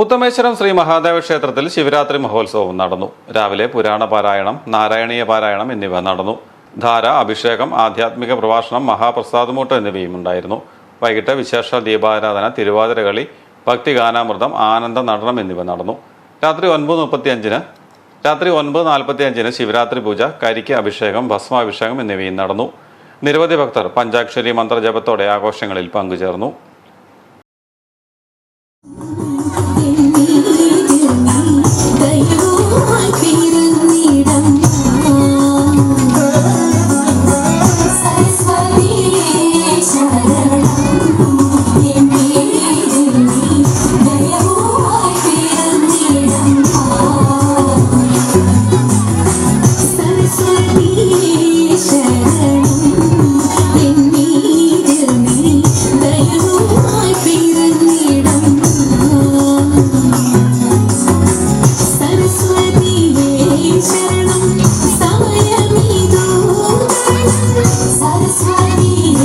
ഉത്തമേശ്വരം ശ്രീ മഹാദേവ ക്ഷേത്രത്തിൽ ശിവരാത്രി മഹോത്സവം നടന്നു. രാവിലെ പുരാണ പാരായണം നാരായണീയ പാരായണം എന്നിവ നടന്നു. ധാര അഭിഷേകം ആധ്യാത്മിക പ്രഭാഷണം മഹാപ്രസാദമൂട്ട് എന്നിവയും ഉണ്ടായിരുന്നു. വൈകിട്ട് വിശേഷ ദീപാരാധന തിരുവാതിരകളി ഭക്തിഗാനാമൃതം ആനന്ദ നടനം എന്നിവ നടന്നു. രാത്രി ഒൻപത് മുപ്പത്തിയഞ്ചിന് രാത്രി ഒൻപത് നാൽപ്പത്തി അഞ്ചിന് ശിവരാത്രി പൂജ കരിക്ക് അഭിഷേകം ഭസ്മാഭിഷേകം എന്നിവയും നടന്നു. നിരവധി ഭക്തർ പഞ്ചാക്ഷരി മന്ത്രജപത്തോടെ ആഘോഷങ്ങളിൽ പങ്കുചേർന്നു. Зараз твої